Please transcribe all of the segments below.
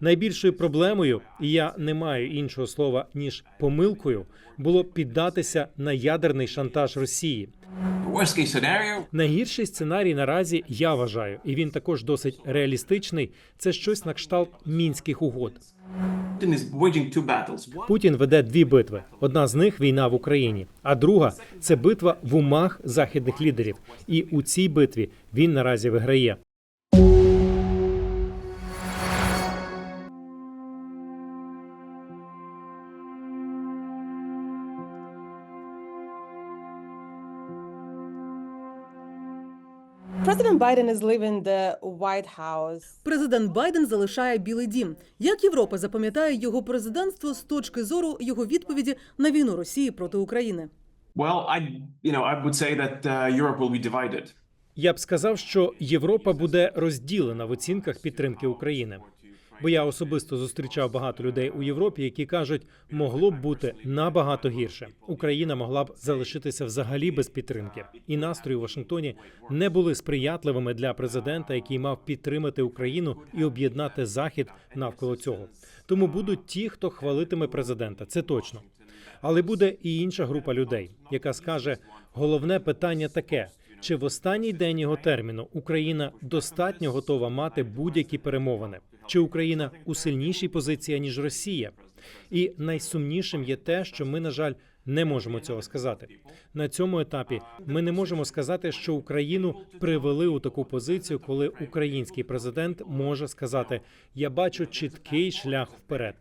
Найбільшою проблемою, і я не маю іншого слова ніж помилкою, було піддатися на ядерний шантаж Росії. Найгірший сценарій наразі я вважаю, і він також досить реалістичний. Це щось на кшталт мінських угод. Путін веде дві битви. Одна з них війна в Україні, а друга це битва в умах західних лідерів. І у цій битві він наразі виграє. Президент Байден залишає Білий Дім. Як Європа запам'ятає його президентство з точки зору його відповіді на війну Росії проти України? well, I you know I would say that Europe will be divided. Я б сказав, що Європа буде розділена в оцінках підтримки України. Бо я особисто зустрічав багато людей у Європі, які кажуть, могло б бути набагато гірше. Україна могла б залишитися взагалі без підтримки, і настрої у Вашингтоні не були сприятливими для президента, який мав підтримати Україну і об'єднати захід навколо цього. Тому будуть ті, хто хвалитиме президента. Це точно. Але буде і інша група людей, яка скаже: головне питання таке: чи в останній день його терміну Україна достатньо готова мати будь-які перемовини? Чи Україна у сильнішій позиції ніж Росія? І найсумнішим є те, що ми, на жаль, не можемо цього сказати. На цьому етапі ми не можемо сказати, що Україну привели у таку позицію, коли український президент може сказати: Я бачу чіткий шлях вперед.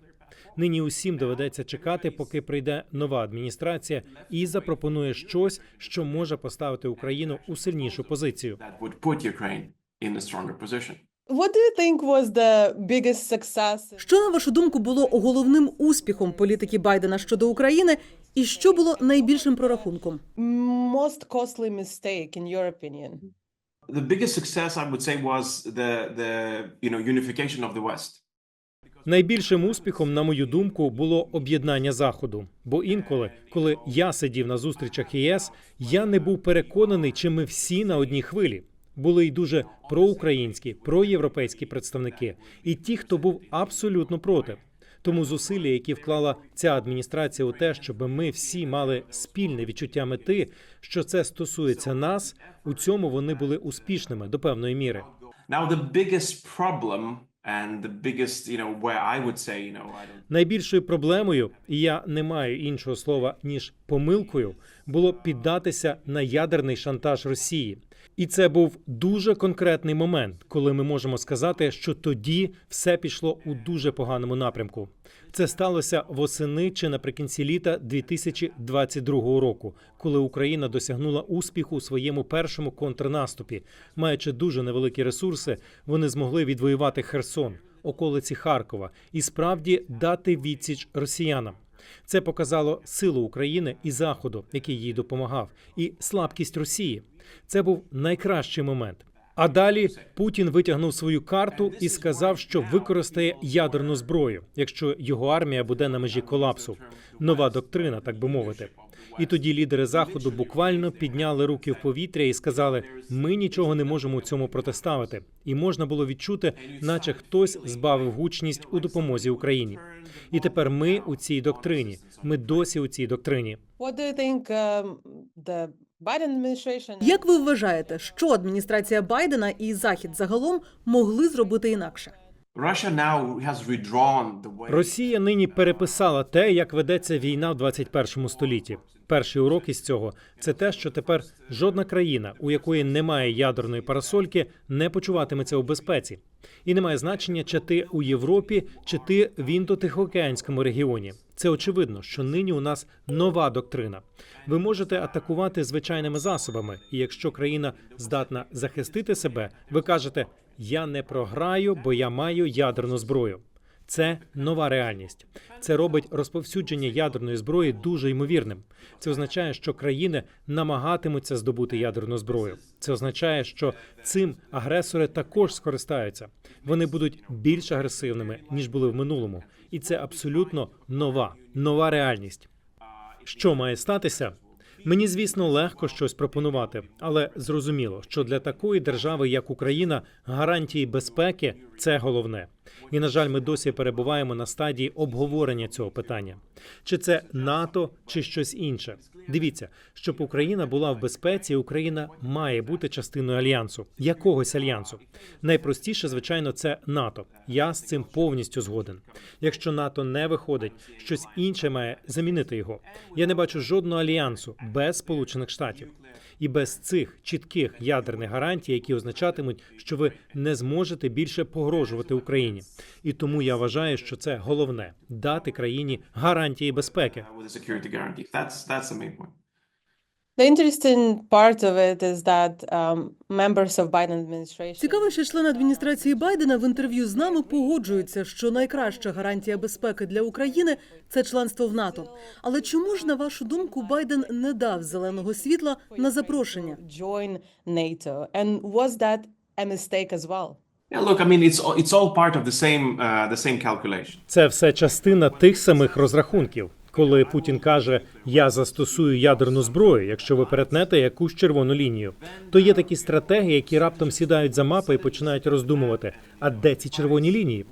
Нині усім доведеться чекати, поки прийде нова адміністрація і запропонує щось, що може поставити Україну у сильнішу позицію. What do you think was the biggest success? Що на вашу думку було головним успіхом політики Байдена щодо України, і що було найбільшим прорахунком? Most costly mistake, in your opinion? The biggest success I would say was the the you know unification of the West. Найбільшим успіхом, на мою думку, було об'єднання заходу. Бо інколи, коли я сидів на зустрічах ЄС, я не був переконаний, чи ми всі на одній хвилі. Були й дуже проукраїнські, проєвропейські представники, і ті, хто був абсолютно проти. Тому зусилля, які вклала ця адміністрація у те, щоб ми всі мали спільне відчуття мети, що це стосується нас, у цьому вони були успішними до певної міри. Найбільшою проблемою, і я не маю іншого слова ніж помилкою, було піддатися на ядерний шантаж Росії. І це був дуже конкретний момент, коли ми можемо сказати, що тоді все пішло у дуже поганому напрямку. Це сталося восени чи наприкінці літа 2022 року, коли Україна досягнула успіху у своєму першому контрнаступі. Маючи дуже невеликі ресурси, вони змогли відвоювати Херсон, околиці Харкова, і справді дати відсіч росіянам. Це показало силу України і Заходу, який їй допомагав, і слабкість Росії. Це був найкращий момент. А далі Путін витягнув свою карту і сказав, що використає ядерну зброю, якщо його армія буде на межі колапсу. Нова доктрина, так би мовити. І тоді лідери заходу буквально підняли руки в повітря і сказали: ми нічого не можемо цьому протиставити. І можна було відчути, наче хтось збавив гучність у допомозі Україні. І тепер ми у цій доктрині. Ми досі у цій доктрині. What do you think um, the? Як ви вважаєте, що адміністрація Байдена і Захід загалом могли зробити інакше? Росія нині переписала те, як ведеться війна в 21 столітті. Перший урок із цього це те, що тепер жодна країна, у якої немає ядерної парасольки, не почуватиметься у безпеці, і немає значення, чи ти у Європі, чи ти в індотихоокеанському регіоні. Це очевидно, що нині у нас нова доктрина. Ви можете атакувати звичайними засобами, і якщо країна здатна захистити себе, ви кажете: я не програю, бо я маю ядерну зброю. Це нова реальність. Це робить розповсюдження ядерної зброї дуже ймовірним. Це означає, що країни намагатимуться здобути ядерну зброю. Це означає, що цим агресори також скористаються. Вони будуть більш агресивними ніж були в минулому, і це абсолютно нова, нова реальність. Що має статися? Мені, звісно, легко щось пропонувати, але зрозуміло, що для такої держави, як Україна, гарантії безпеки це головне. І на жаль, ми досі перебуваємо на стадії обговорення цього питання: чи це НАТО, чи щось інше. Дивіться, щоб Україна була в безпеці, Україна має бути частиною альянсу, якогось альянсу. Найпростіше, звичайно, це НАТО. Я з цим повністю згоден. Якщо НАТО не виходить, щось інше має замінити його. Я не бачу жодного альянсу без Сполучених Штатів. І без цих чітких ядерних гарантій, які означатимуть, що ви не зможете більше погрожувати Україні. І тому я вважаю, що це головне дати країні гарантії безпеки. with a security guarantee. That's that's the main. The interesting part of it is that um, members of Biden administration Цікаво, що члени адміністрації Байдена в інтерв'ю з нами погоджуються, що найкраща гарантія безпеки для України це членство в НАТО. Але чому ж, на вашу думку, Байден не дав зеленого світла на запрошення? join NATO. And was that a mistake as well? Uh. Це все частина тих самих розрахунків. Коли Путін каже Я застосую ядерну зброю, якщо ви перетнете якусь червону лінію, то є такі стратегії, які раптом сідають за мапи і починають роздумувати, а де ці червоні лінії?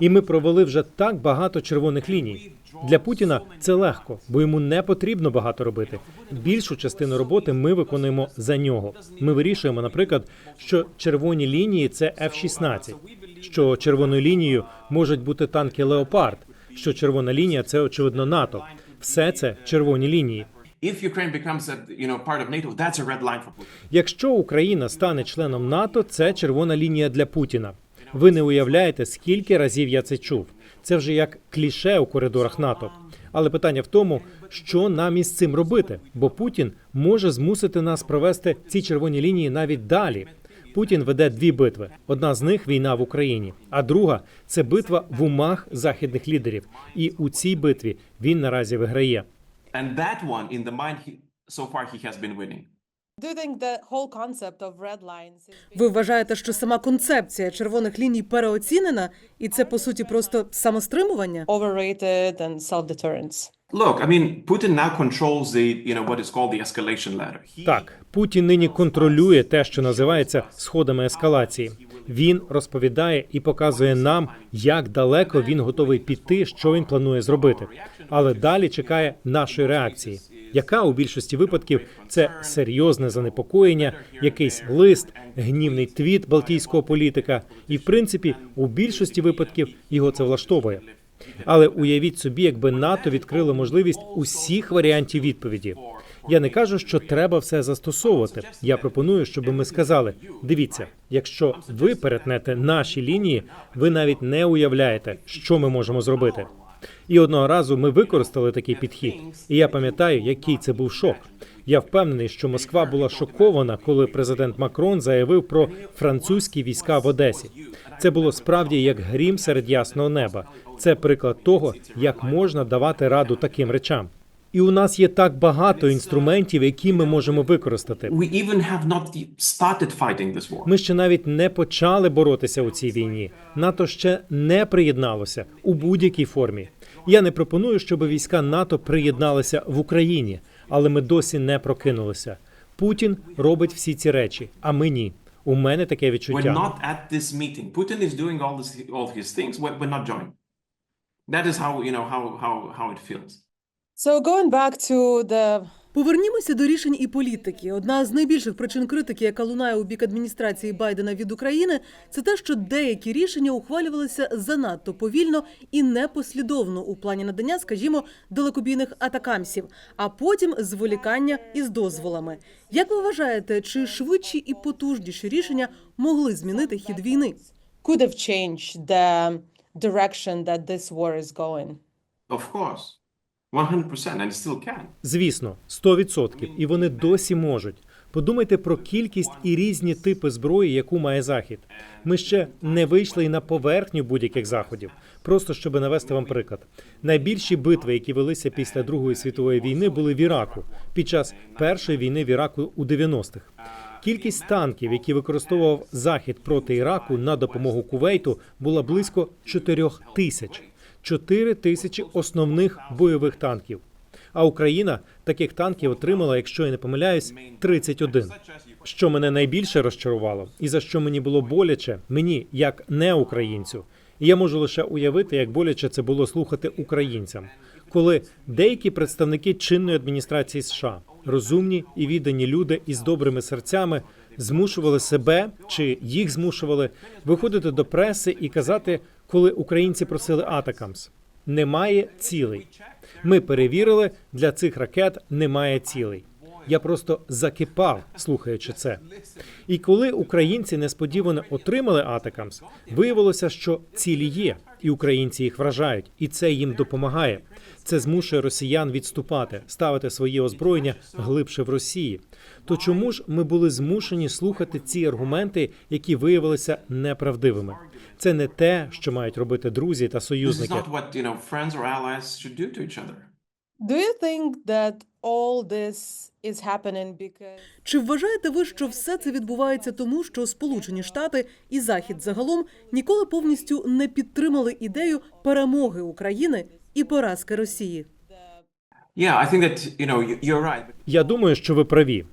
І ми провели вже так багато червоних ліній. Для Путіна це легко, бо йому не потрібно багато робити. Більшу частину роботи ми виконуємо за нього. Ми вирішуємо, наприклад, що червоні лінії це F-16, що червоною лінією можуть бути танки Леопард, що червона лінія це очевидно НАТО. Все це червоні лінії. Якщо Україна стане членом НАТО, це червона лінія для Путіна. Ви не уявляєте, скільки разів я це чув. Це вже як кліше у коридорах НАТО. Але питання в тому, що нам із цим робити, бо Путін може змусити нас провести ці червоні лінії навіть далі. Путін веде дві битви. Одна з них війна в Україні, а друга це битва в умах західних лідерів. І у цій битві він наразі виграє. And that one, in the mind, he, so far he has been winning. Do you think the whole concept of red lines is Ви вважаєте, що сама концепція червоних ліній переоцінена, і це по суті просто самостримування? overrated and self-deterrence? Look, I mean, Putin now controls the you know what is called the escalation ladder. Так, Путін нині контролює те, що називається сходами ескалації. Він розповідає і показує нам, як далеко він готовий піти, що він планує зробити. Але далі чекає нашої реакції, яка у більшості випадків це серйозне занепокоєння, якийсь лист, гнівний твіт балтійського політика, і в принципі у більшості випадків його це влаштовує. Але уявіть собі, якби НАТО відкрило можливість усіх варіантів відповіді. Я не кажу, що треба все застосовувати. Я пропоную, щоб ми сказали: дивіться, якщо ви перетнете наші лінії, ви навіть не уявляєте, що ми можемо зробити. І одного разу ми використали такий підхід. І я пам'ятаю, який це був шок. Я впевнений, що Москва була шокована, коли президент Макрон заявив про французькі війська в Одесі. Це було справді як грім серед ясного неба. Це приклад того, як можна давати раду таким речам. І у нас є так багато інструментів, які ми можемо використати. e-. Ми ще навіть не почали боротися у цій війні. НАТО ще не приєдналося у будь-якій формі. Я не пропоную, щоб війська НАТО приєдналися в Україні, але ми досі не прокинулися. Путін робить всі ці речі, а ми ні. У мене таке відчуття. That is how you know how how how it feels. So going back to the Повернімося до рішень і політики. Одна з найбільших причин критики, яка лунає у бік адміністрації Байдена від України, це те, що деякі рішення ухвалювалися занадто повільно і непослідовно у плані надання, скажімо, далекобійних атакамсів, а потім зволікання із дозволами. Як ви вважаєте, чи швидші і потужніші рішення могли змінити хід війни? could have changed the direction that this war is going. Of course, one hundred percent, and still can. Звісно, 100%. І вони досі можуть. Подумайте про кількість і різні типи зброї, яку має захід. Ми ще не вийшли і на поверхню будь-яких заходів. Просто щоб навести вам приклад. Найбільші битви, які велися після Другої світової війни, були в Іраку під час першої війни в Іраку у 90-х. Кількість танків, які використовував захід проти Іраку на допомогу Кувейту, була близько 4 тисяч. 4 тисячі основних бойових танків. А Україна таких танків отримала, якщо я не помиляюсь, 31. Що мене найбільше розчарувало, і за що мені було боляче, мені як не українцю. І я можу лише уявити, як боляче це було слухати українцям, коли деякі представники чинної адміністрації США, розумні і віддані люди із добрими серцями, змушували себе чи їх змушували виходити до преси і казати, коли українці просили Атакамс. Немає цілей. Ми перевірили, для цих ракет немає цілей. Я просто закипав, слухаючи це. І коли українці несподівано отримали Атакамс, виявилося, що цілі є, і українці їх вражають, і це їм допомагає. Це змушує росіян відступати, ставити своє озброєння глибше в Росії. То чому ж ми були змушені слухати ці аргументи, які виявилися неправдивими? Це не те, що мають робити друзі та This is союзники. not what you know or do to each other. Do you think that all this is happening because Чи вважаєте ви, що все це відбувається тому, що Сполучені Штати і Захід загалом ніколи повністю не підтримали ідею перемоги України і поразки Росії? Я думаю, що ви праві.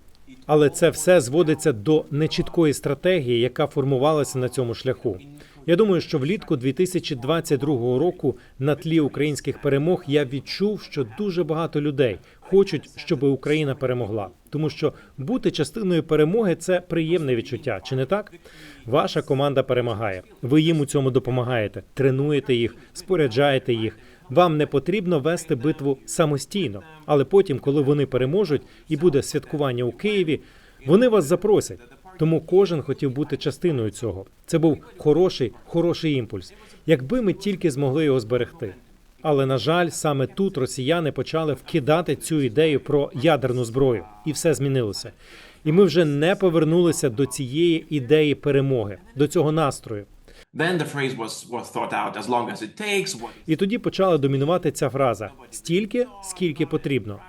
Але це все зводиться до нечіткої стратегії, яка формувалася на цьому шляху. Я думаю, що влітку 2022 року на тлі українських перемог я відчув, що дуже багато людей хочуть, щоб Україна перемогла, тому що бути частиною перемоги це приємне відчуття, чи не так? Ваша команда перемагає. Ви їм у цьому допомагаєте, тренуєте їх, споряджаєте їх. Вам не потрібно вести битву самостійно, але потім, коли вони переможуть і буде святкування у Києві, вони вас запросять. Тому кожен хотів бути частиною цього. Це був хороший, хороший імпульс. Якби ми тільки змогли його зберегти. Але на жаль, саме тут росіяни почали вкидати цю ідею про ядерну зброю, і все змінилося. І ми вже не повернулися до цієї ідеї перемоги, до цього настрою. І тоді почала домінувати ця фраза: стільки, скільки потрібно.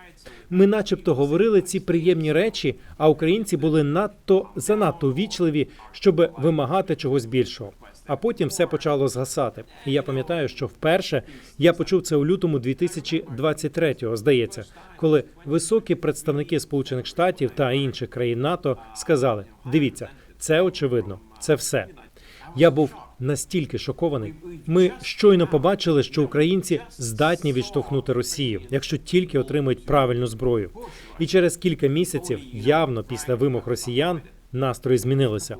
Ми, начебто, говорили ці приємні речі, а українці були надто занадто ввічливі, щоб вимагати чогось більшого. А потім все почало згасати. І я пам'ятаю, що вперше я почув це у лютому 2023-го, здається, коли високі представники Сполучених Штатів та інших країн НАТО сказали: дивіться, це очевидно, це все. Я був настільки шокований. Ми щойно побачили, що українці здатні відштовхнути Росію, якщо тільки отримають правильну зброю. І через кілька місяців, явно після вимог росіян, настрої змінилися.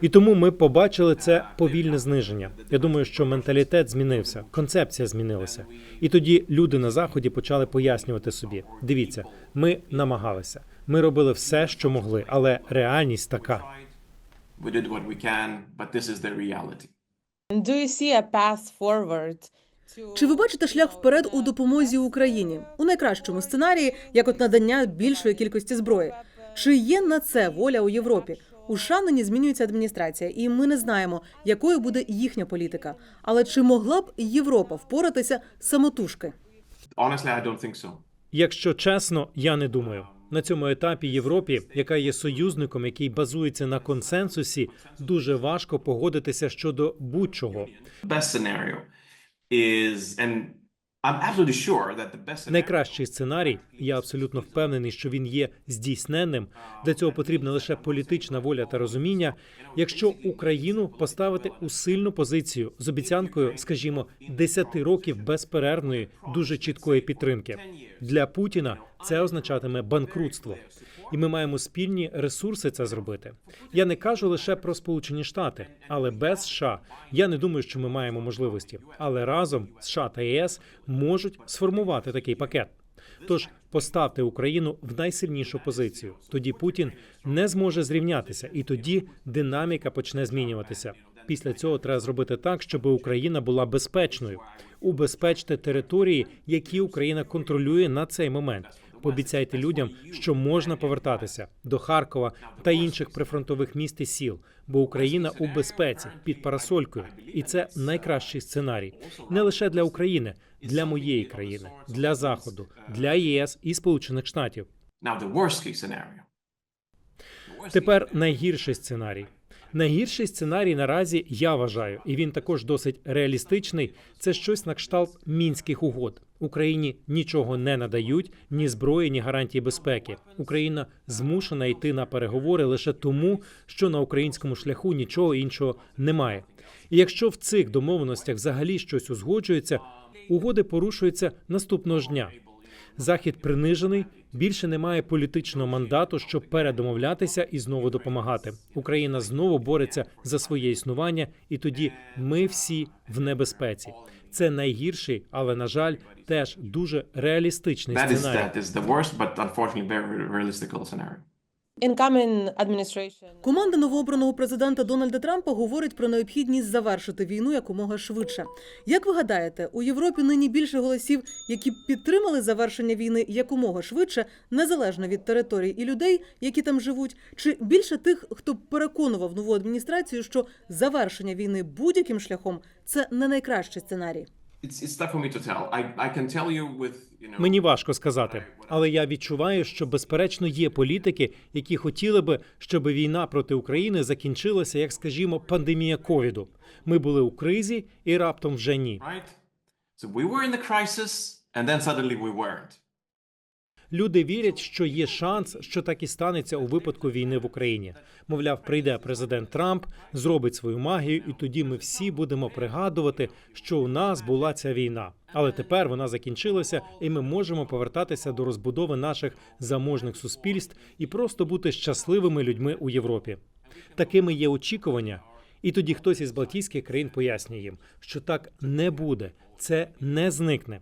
І тому ми побачили це повільне зниження. Я думаю, що менталітет змінився, концепція змінилася. І тоді люди на заході почали пояснювати собі: дивіться, ми намагалися, ми робили все, що могли, але реальність така. We did what we can, but this is the reality. do you see a path forward Чи ви бачите шлях вперед у допомозі Україні у найкращому сценарії, як от надання більшої кількості зброї? Чи є на це воля у Європі? У США нині змінюється адміністрація, і ми не знаємо, якою буде їхня політика. Але чи могла б Європа впоратися самотужки? Honestly, I don't think so. Якщо чесно, я не думаю. На цьому етапі Європі, яка є союзником, який базується на консенсусі, дуже важко погодитися щодо будь-чого. Найкращий сценарій, я абсолютно впевнений, що він є здійсненним. Для цього потрібна лише політична воля та розуміння. Якщо Україну поставити у сильну позицію з обіцянкою, скажімо, 10 років безперервної, дуже чіткої підтримки для Путіна, це означатиме банкрутство. І ми маємо спільні ресурси це зробити. Я не кажу лише про Сполучені Штати, але без США я не думаю, що ми маємо можливості. Але разом США та ЄС можуть сформувати такий пакет. Тож поставте Україну в найсильнішу позицію. Тоді Путін не зможе зрівнятися, і тоді динаміка почне змінюватися. Після цього треба зробити так, щоб Україна була безпечною. Убезпечте території, які Україна контролює на цей момент. Пообіцяйте людям, що можна повертатися до Харкова та інших прифронтових міст і сіл, бо Україна у безпеці під парасолькою, і це найкращий сценарій не лише для України, для моєї країни, для заходу, для ЄС і Сполучених Штатів. Тепер найгірший сценарій. Найгірший сценарій наразі я вважаю, і він також досить реалістичний. Це щось на кшталт мінських угод. Україні нічого не надають, ні зброї, ні гарантії безпеки. Україна змушена йти на переговори лише тому, що на українському шляху нічого іншого немає. І якщо в цих домовленостях взагалі щось узгоджується, угоди порушуються наступного ж дня. Захід принижений, більше немає політичного мандату, щоб передомовлятися і знову допомагати. Україна знову бореться за своє існування, і тоді ми всі в небезпеці. Це найгірший, але на жаль, теж дуже реалістичний сценарій. Команда новообраного президента Дональда Трампа говорить про необхідність завершити війну якомога швидше. Як ви гадаєте, у Європі нині більше голосів, які підтримали завершення війни якомога швидше, незалежно від територій і людей, які там живуть, чи більше тих, хто переконував нову адміністрацію, що завершення війни будь-яким шляхом це не найкращий сценарій? Мені важко сказати, але я відчуваю, що безперечно є політики, які хотіли би, щоб війна проти України закінчилася, як скажімо, пандемія ковіду. Ми були у кризі, і раптом вже ні. Люди вірять, що є шанс, що так і станеться у випадку війни в Україні. Мовляв, прийде президент Трамп, зробить свою магію, і тоді ми всі будемо пригадувати, що у нас була ця війна. Але тепер вона закінчилася, і ми можемо повертатися до розбудови наших заможних суспільств і просто бути щасливими людьми у Європі. Такими є очікування. І тоді хтось із Балтійських країн пояснює їм, що так не буде, це не зникне.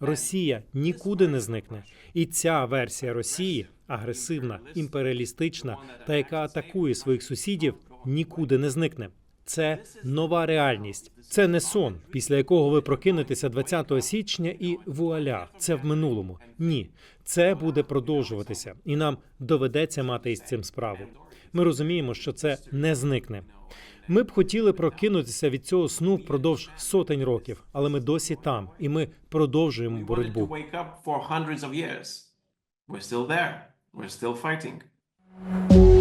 Росія нікуди не зникне, і ця версія Росії агресивна, імперіалістична та яка атакує своїх сусідів, нікуди не зникне. Це нова реальність. Це не сон, після якого ви прокинетеся 20 січня і вуаля, це в минулому. Ні, це буде продовжуватися, і нам доведеться мати із цим справу. Ми розуміємо, що це не зникне. Ми б хотіли прокинутися від цього сну впродовж сотень років, але ми досі там, і ми продовжуємо боротьбу. We're still there. We're still fighting.